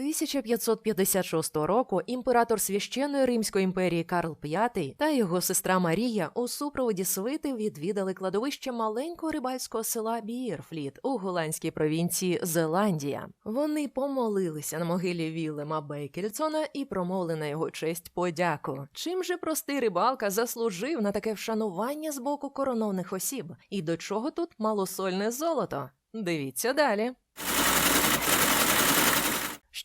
1556 року імператор священної Римської імперії Карл V та його сестра Марія у супроводі свити відвідали кладовище маленького рибальського села Бірфліт у голландській провінції Зеландія. Вони помолилися на могилі Вілема Бейкельсона і промовили на його честь подяку. Чим же простий рибалка заслужив на таке вшанування з боку коронованих осіб? І до чого тут малосольне золото? Дивіться далі.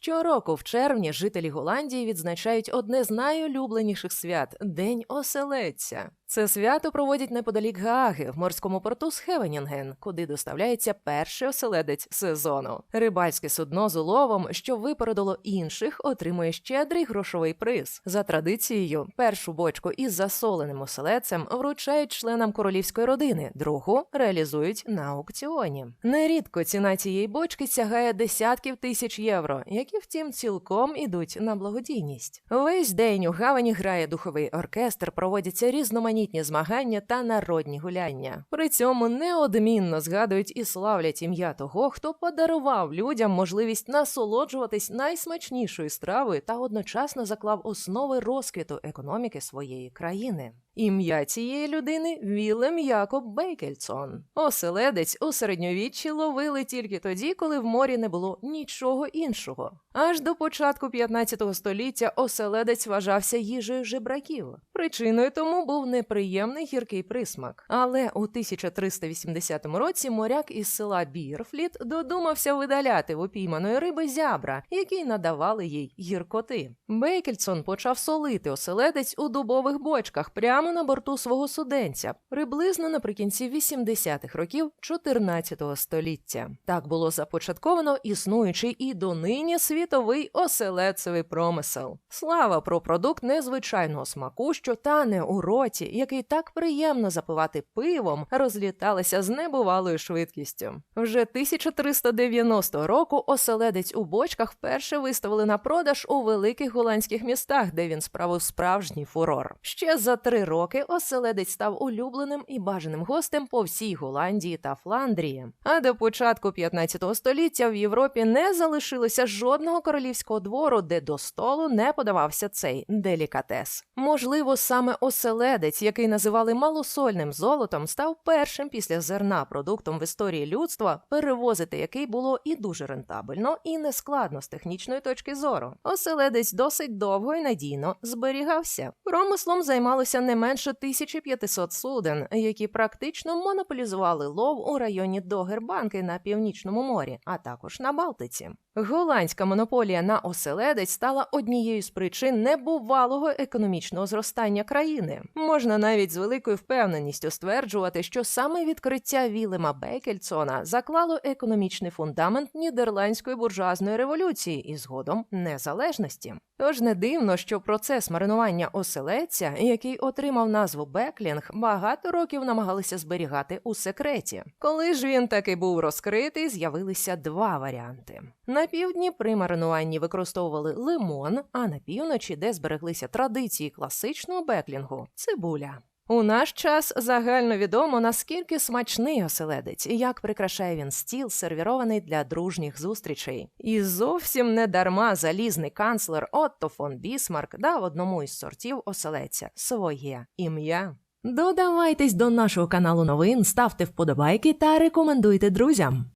Щороку в червні жителі Голландії відзначають одне з найулюбленіших свят День оселедця. Це свято проводять неподалік Гааги в морському порту Схевенінген, куди доставляється перший оселедець сезону. Рибальське судно з уловом, що випередило інших, отримує щедрий грошовий приз. За традицією, першу бочку із засоленим оселедцем вручають членам королівської родини, другу реалізують на аукціоні. Нерідко ціна цієї бочки сягає десятків тисяч євро, які втім цілком ідуть на благодійність. Весь день у гавані грає духовий оркестр, проводяться різноманітні змагання та народні гуляння. При цьому неодмінно згадують і славлять ім'я того, хто подарував людям можливість насолоджуватись найсмачнішою стравою та одночасно заклав основи розквіту економіки своєї країни. Ім'я цієї людини Вілем Якоб Бейкельсон. Оселедець у середньовіччі ловили тільки тоді, коли в морі не було нічого іншого. Аж до початку 15 століття оселедець вважався їжею жебраків. Причиною тому був неприємний гіркий присмак. Але у 1380 році моряк із села Бірфліт додумався видаляти в упійманої риби зябра, які надавали їй гіркоти. Бейкельсон почав солити оселедець у дубових бочках прямо на борту свого суденця, приблизно наприкінці 80-х років 14 століття. Так було започатковано існуючий і донині світовий оселедцевий промисел. Слава про продукт незвичайного смаку, що тане у роті, який так приємно запивати пивом, розліталася з небувалою швидкістю. Вже 1390 року оселедець у бочках вперше виставили на продаж у великих голландських містах, де він справив справжній фурор. Ще за три роки оселедець став улюбленим і бажаним гостем по всій Голландії та Фландрії. А до початку 15 століття в Європі не залишилося жодного королівського двору, де до столу не подавався цей делікатес. Можливо, саме оселедець, який називали малосольним золотом, став першим після зерна продуктом в історії людства, перевозити який було і дуже рентабельно, і нескладно з технічної точки зору. Оселедець досить довго і надійно зберігався. Промислом займалося не менше 1500 суден, які практично монополізували лов у районі Догербанки на північному морі, а також на Балтиці. Голландська монополія на оселедець стала однією з причин небувалого економічного зростання країни. Можна навіть з великою впевненістю стверджувати, що саме відкриття Вілема Бекельсона заклало економічний фундамент нідерландської буржуазної революції і згодом незалежності. Тож не дивно, що процес маринування оселедця, який отримав назву Беклінг, багато років намагалися зберігати у секреті. Коли ж він таки був розкритий, з'явилися два варіанти. На півдні при маринуванні використовували лимон, а на півночі, де збереглися традиції класичного беклінгу, цибуля. У наш час загально відомо, наскільки смачний оселедець і як прикрашає він стіл, сервірований для дружніх зустрічей. І зовсім не дарма залізний канцлер Отто фон Бісмарк дав одному із сортів оселедця своє ім'я. Додавайтесь до нашого каналу новин, ставте вподобайки та рекомендуйте друзям.